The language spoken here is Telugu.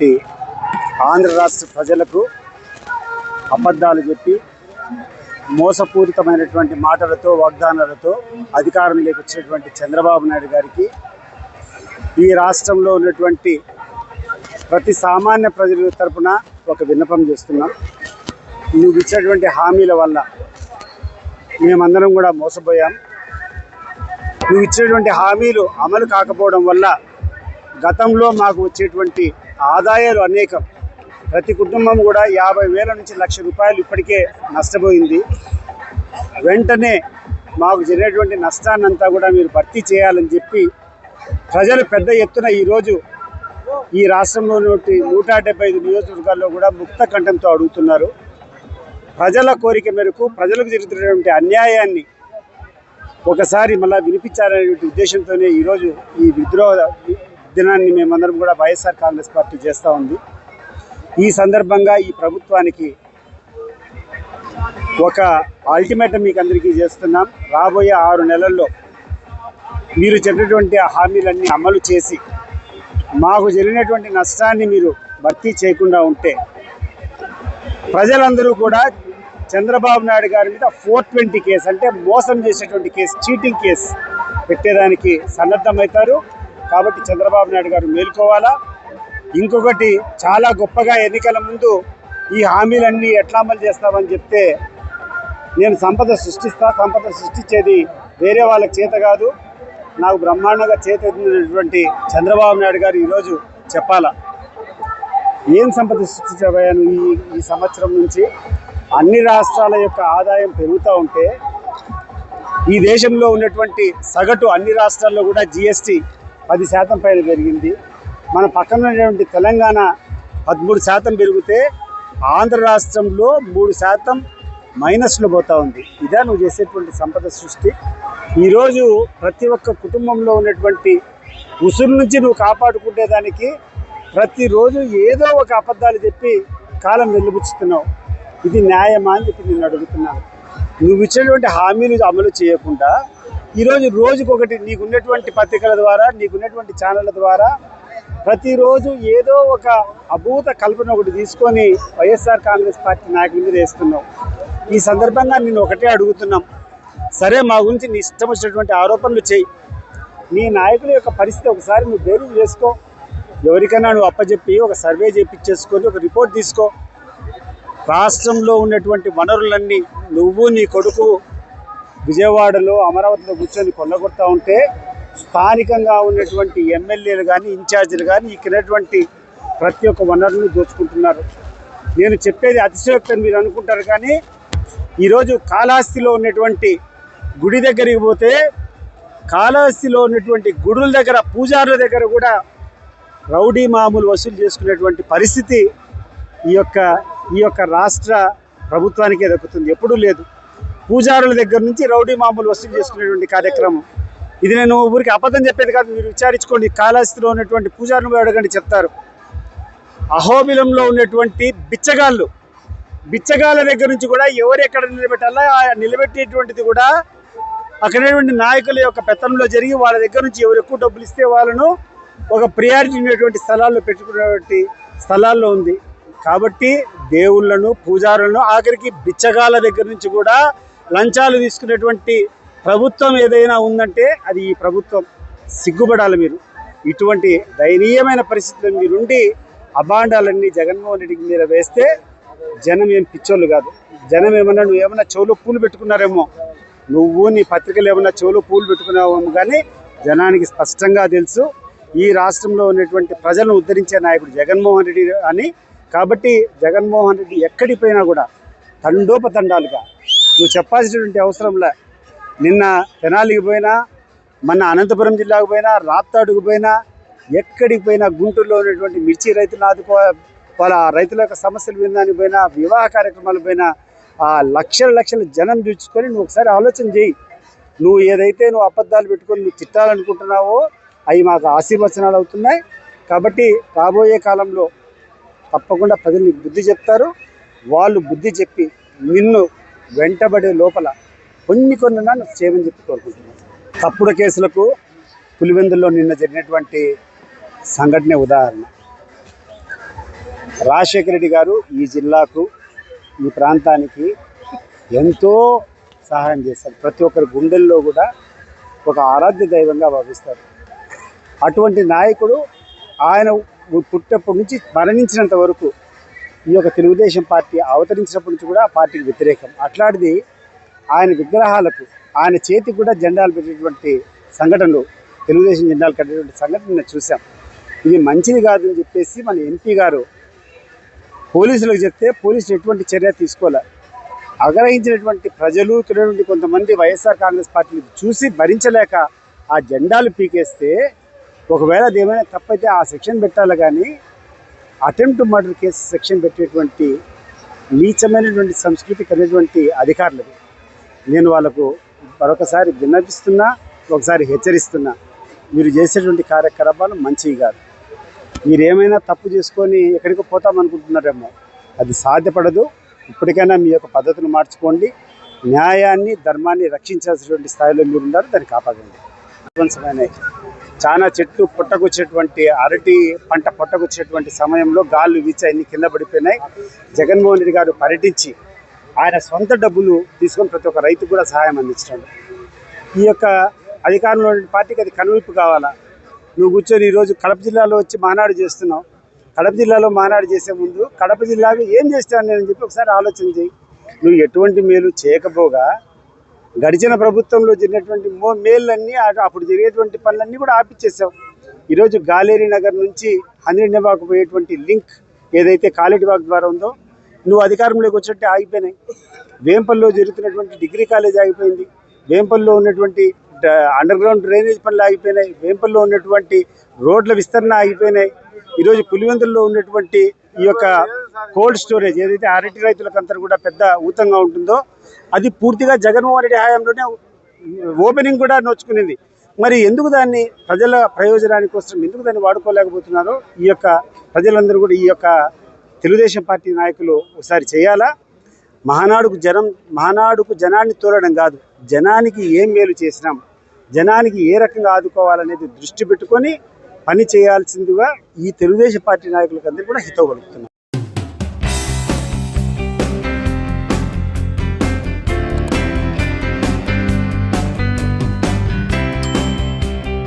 ఉన్నటువంటి ఆంధ్ర రాష్ట్ర ప్రజలకు అబద్ధాలు చెప్పి మోసపూరితమైనటువంటి మాటలతో వాగ్దానాలతో అధికారంలోకి వచ్చినటువంటి చంద్రబాబు నాయుడు గారికి ఈ రాష్ట్రంలో ఉన్నటువంటి ప్రతి సామాన్య ప్రజల తరపున ఒక విన్నపం చేస్తున్నాం. నువ్వు ఇచ్చినటువంటి హామీల వల్ల మేమందరం కూడా మోసపోయాం. నువ్వు ఇచ్చినటువంటి హామీలు అమలు కాకపోవడం వల్ల గతంలో మాకు వచ్చేటువంటి ఆదాయాలు అనేకం. ప్రతి కుటుంబం కూడా యాభై వేల నుంచి లక్ష రూపాయలు ఇప్పటికే నష్టపోయింది. వెంటనే మాకు జరిగినటువంటి నష్టాన్నంతా కూడా మీరు భర్తీ చేయాలని చెప్పి ప్రజలు పెద్ద ఎత్తున ఈరోజు ఈ రాష్ట్రంలో నూట డెబ్బై ఐదు నియోజకవర్గాల్లో కూడా ముక్త కంఠంతో అడుగుతున్నారు. ప్రజల కోరిక మేరకు ప్రజలకు జరుగుతున్నటువంటి అన్యాయాన్ని ఒకసారి మళ్ళీ వినిపించాలనేటువంటి ఉద్దేశంతోనే ఈరోజు ఈ విద్రోహ దినాన్ని మేమందరం కూడా వైఎస్ఆర్ కాంగ్రెస్ పార్టీ చేస్తూ ఉంది. ఈ సందర్భంగా ఈ ప్రభుత్వానికి ఒక అల్టిమేటం మీకు అందరికీ చేస్తున్నాం. రాబోయే ఆరు నెలల్లో మీరు చెప్పినటువంటి ఆ హామీలన్నీ అమలు చేసి మాకు జరిగినటువంటి నష్టాన్ని మీరు భర్తీ చేయకుండా ఉంటే ప్రజలందరూ కూడా చంద్రబాబు నాయుడు గారి మీద ఫోర్ ట్వంటీ కేసు అంటే మోసం చేసేటువంటి కేసు చీటింగ్ కేసు పెట్టేదానికి సన్నద్ధమవుతారు. కాబట్టి చంద్రబాబు నాయుడు గారు మేల్కోవాలా? ఇంకొకటి చాలా గొప్పగా ఎన్నికల ముందు ఈ హామీలన్నీ ఎట్లా అమలు చేస్తామని చెప్తే నేను సంపద సృష్టిస్తా సంపద సృష్టించేది వేరే వాళ్ళకి చేత కాదు. నాకు బ్రహ్మాండంగా చేతెత్తినటువంటి చంద్రబాబు నాయుడు గారు ఈరోజు చెప్పాలా? ఏం సంపద సృష్టించబోయాను ఈ ఈ సంవత్సరం నుంచి? అన్ని రాష్ట్రాల యొక్క ఆదాయం పెరుగుతూ ఉంటే ఈ దేశంలో ఉన్నటువంటి సగటు అన్ని రాష్ట్రాల్లో కూడా జిఎస్టీ పది శాతం పైన పెరిగింది. మన పక్కన ఉన్నటువంటి తెలంగాణ పదమూడు శాతం పెరిగితే ఆంధ్ర రాష్ట్రంలో మూడు శాతం మైనస్లో పోతా ఉంది. ఇదే నువ్వు చేసేటువంటి సంపద సృష్టి. ఈరోజు ప్రతి ఒక్క కుటుంబంలో ఉన్నటువంటి ఉసురు నుంచి నువ్వు కాపాడుకునేదానికి ప్రతిరోజు ఏదో ఒక అబద్ధాలు చెప్పి కాలం వెలుబుచ్చుతున్నావు. ఇది న్యాయమా అని చెప్పి నేను అడుగుతున్నాను. నువ్వు ఇచ్చినటువంటి హామీలు అమలు చేయకుండా ఈరోజు రోజుకొకటి నీకున్నటువంటి పత్రికల ద్వారా నీకున్నటువంటి ఛానళ్ళ ద్వారా ప్రతిరోజు ఏదో ఒక అభూత కల్పన ఒకటి తీసుకొని వైఎస్ఆర్ కాంగ్రెస్ పార్టీ నాయకుల మీద వేస్తున్నావు ఈ సందర్భంగా నేను ఒకటే అడుగుతున్నాం. సరే మా గురించి నీ ఇష్టం వచ్చినటువంటి ఆరోపణలు చేయి. నీ నాయకుల యొక్క పరిస్థితి ఒకసారి నువ్వు బేరీజ్ చేసుకో ఎవరికైనా నువ్వు అప్పచెప్పి ఒక సర్వే చేపించేసుకొని ఒక రిపోర్ట్ తీసుకో. రాష్ట్రంలో ఉన్నటువంటి వనరులన్నీ నువ్వు నీ కొడుకు విజయవాడలో అమరావతిలో కూర్చొని కొల్లగొడతా ఉంటే స్థానికంగా ఉన్నటువంటి ఎమ్మెల్యేలు కానీ ఇన్ఛార్జీలు కానీ ఇక్కడటువంటి ప్రతి ఒక్క వనరులను దోచుకుంటున్నారు. నేను చెప్పేది అతిశయోక్తి మీరు అనుకుంటారు కానీ ఈరోజు కాళహస్తిలో ఉన్నటువంటి గుడి దగ్గరికి పోతే కాళహస్తిలో ఉన్నటువంటి గుడుల దగ్గర పూజారుల దగ్గర కూడా రౌడీ మామూలు వసూలు చేసుకునేటువంటి పరిస్థితి ఈ యొక్క ఈ యొక్క రాష్ట్ర ప్రభుత్వానికే దక్కుతుంది. ఎప్పుడూ లేదు. పూజారుల దగ్గర నుంచి రౌడీ మామూలు వసూలు చేసుకునేటువంటి కార్యక్రమం. ఇది నేను ఊరికి అబద్ధం చెప్పేది కాదు మీరు విచారించుకోండి. కాళహస్తిలో ఉన్నటువంటి పూజారులు అడగండి చెప్తారు. అహోబిలంలో ఉన్నటువంటి బిచ్చగాళ్ళు బిచ్చగాళ్ళ దగ్గర నుంచి కూడా ఎవరు ఎక్కడ నిలబెట్టాలో ఆ నిలబెట్టేటువంటిది కూడా అక్కడటువంటి నాయకుల యొక్క పెత్తనంలో జరిగి వాళ్ళ దగ్గర నుంచి ఎవరు ఎక్కువ డబ్బులు ఇస్తే వాళ్ళను ఒక ప్రియారిటీ ఉన్నటువంటి స్థలాల్లో పెట్టుకునేటువంటి స్థలాల్లో ఉంది. కాబట్టి దేవుళ్ళను పూజారులను ఆఖరికి బిచ్చగాళ్ళ దగ్గర నుంచి కూడా లంచాలు తీసుకునేటువంటి ప్రభుత్వం ఏదైనా ఉందంటే అది ఈ ప్రభుత్వం సిగ్గుపడాలి మీరు. ఇటువంటి దయనీయమైన పరిస్థితులు మీరుండి అభాండాలన్నీ జగన్మోహన్ రెడ్డికి మీద వేస్తే జనం ఏం పిచ్చోళ్ళు కాదు. జనం ఏమన్నా నువ్వు ఏమన్నా చెవులో పూలు పెట్టుకున్నారేమో. నువ్వు నీ పత్రికలు ఏమన్నా చెవులో పూలు పెట్టుకున్నావేమో కానీ జనానికి స్పష్టంగా తెలుసు. ఈ రాష్ట్రంలో ఉన్నటువంటి ప్రజలను ఉద్ధరించే నాయకుడు జగన్మోహన్ రెడ్డి అని. కాబట్టి జగన్మోహన్ రెడ్డి ఎక్కడికి పోయినా కూడా తండోపతండాలుగా నువ్వు చెప్పాల్సినటువంటి అవసరంలే. నిన్న తెనాలికి పోయినా మన అనంతపురం జిల్లాకు పోయినా రాప్తాడుకు పోయినా ఎక్కడికి పోయినా గుంటూరులో ఉన్నటువంటి మిర్చి రైతులను ఆదుకో వాళ్ళ రైతుల యొక్క సమస్యలు వినడానికి పోయినా వివాహ కార్యక్రమాలు పోయినా ఆ లక్షల లక్షల జనం చూసుకొని నువ్వు ఒకసారి ఆలోచన చేయి నువ్వు ఏదైతే నువ్వు అబద్ధాలు పెట్టుకొని నువ్వు తిట్టాలనుకుంటున్నావో అవి మాకు ఆశీర్వచనాలు అవుతున్నాయి. కాబట్టి రాబోయే కాలంలో తప్పకుండా ప్రజలు బుద్ధి చెప్తారు. వాళ్ళు బుద్ధి చెప్పి నిన్ను వెంటబడే లోపల కొన్ని కొన్ని నన్ను చేయమని చెప్పి కోరుకుంటున్నాను. తప్పుడు కేసులకు పులివెందుల్లో నిన్న జరిగినటువంటి సంఘటన ఉదాహరణ. రాజశేఖర రెడ్డి గారు ఈ జిల్లాకు ఈ ప్రాంతానికి ఎంతో సహాయం చేస్తారు. ప్రతి ఒక్కరి గుండెల్లో కూడా ఒక ఆరాధ్య దైవంగా భావిస్తారు. అటువంటి నాయకుడు ఆయన పుట్టప్పటి నుంచి మరణించినంత వరకు ఈ యొక్క తెలుగుదేశం పార్టీ అవతరించినప్పటి నుంచి కూడా పార్టీకి వ్యతిరేకం. అట్లాంటిది ఆయన విగ్రహాలకు ఆయన చేతికి కూడా జెండాలు పెట్టేటువంటి సంఘటనలు తెలుగుదేశం జెండాలు కట్టేటువంటి సంఘటన చూసాం ఇది మంచిది కాదని చెప్పేసి మన ఎంపీ గారు పోలీసులకు చెప్తే పోలీసులు ఎటువంటి చర్య తీసుకోలే. అగ్రహించినటువంటి ప్రజలు తినటువంటి కొంతమంది వైఎస్ఆర్ కాంగ్రెస్ పార్టీని చూసి భరించలేక ఆ జెండాలు పీకేస్తే ఒకవేళ అది ఏమైనా తప్పైతే ఆ సెక్షన్ పెట్టాలి కానీ అటెంప్ట్ మర్డర్ కేసు సెక్షన్ పెట్టేటువంటి నీచమైనటువంటి సంస్కృతి కలిగినటువంటి అధికారులు. నేను వాళ్ళకు మరొకసారి విన్నపిస్తున్నా ఒకసారి హెచ్చరిస్తున్నా మీరు చేసేటువంటి కార్యకలాపాలు మంచివి కాదు. మీరు ఏమైనా తప్పు చేసుకొని ఎక్కడికి పోతామనుకుంటున్నారేమో అది సాధ్యపడదు. ఇప్పటికైనా మీ యొక్క పద్ధతిని మార్చుకోండి. న్యాయాన్ని ధర్మాన్ని రక్షించాల్సినటువంటి స్థాయిలో మీరు ఉన్నారు దాన్ని కాపాడండి. విధ్వంసమైన చాలా చెట్లు పుట్టకొచ్చేటువంటి అరటి పంట పుట్టకొచ్చేటువంటి సమయంలో గాళ్ళు వీచి అన్ని కింద పడిపోయినాయి. జగన్మోహన్ రెడ్డి గారు పర్యటించి ఆయన సొంత డబ్బులు తీసుకొని ప్రతి ఒక్క రైతు కూడా సహాయం అందించడం. ఈ యొక్క అధికారంలో పార్టీకి అది కనువిప్పు కావాలా? నువ్వు కూర్చొని ఈరోజు కడప జిల్లాలో వచ్చి మానాడు చేస్తున్నావు. కడప జిల్లాలో మానాడు చేసే ముందు కడప జిల్లాలో ఏం చేస్తాను నేను చెప్పి ఒకసారి ఆలోచన చేయి. నువ్వు ఎటువంటి మేలు చేయకపోగా గడిచిన ప్రభుత్వంలో జరిగినటువంటి మో మేళ్ళన్నీ అప్పుడు జరిగేటువంటి పనులన్నీ కూడా ఆపిచ్చేసాం. ఈరోజు గాలేరి నగర్ నుంచి హంద్రీనివాకు పోయేటువంటి లింక్ ఏదైతే కాలేటివాక్ ద్వారా ఉందో నువ్వు అధికారంలోకి వచ్చినట్టే ఆగిపోయినాయి. వేంపల్లో జరుగుతున్నటువంటి డిగ్రీ కాలేజ్ ఆగిపోయింది. వేంపల్లో ఉన్నటువంటి అండర్ గ్రౌండ్ డ్రైనేజ్ పనులు ఆగిపోయినాయి. వేంపల్లో ఉన్నటువంటి రోడ్ల విస్తరణ ఆగిపోయినాయి. ఈరోజు పులివెందుల్లో ఉన్నటువంటి ఈ యొక్క కోల్డ్ స్టోరేజ్ ఏదైతే అరటి రైతులకంతా కూడా పెద్ద ఊతంగా ఉంటుందో అది పూర్తిగా జగన్మోహన్ రెడ్డి హయాంలోనే ఓపెనింగ్ కూడా నోచుకునేది. మరి ఎందుకు దాన్ని ప్రజల ప్రయోజనానికి కోసం ఎందుకు దాన్ని వాడుకోలేకపోతున్నారో ఈ యొక్క ప్రజలందరూ కూడా ఈ యొక్క తెలుగుదేశం పార్టీ నాయకులు ఒకసారి చేయాలా? మహానాడుకు జనం మహానాడుకు జనాన్ని తోలడం కాదు జనానికి ఏం మేలు చేసినాం జనానికి ఏ రకంగా ఆదుకోవాలనేది దృష్టి పెట్టుకొని పని చేయాల్సిందిగా ఈ తెలుగుదేశం పార్టీ నాయకులకు అందరూ కూడా హితవు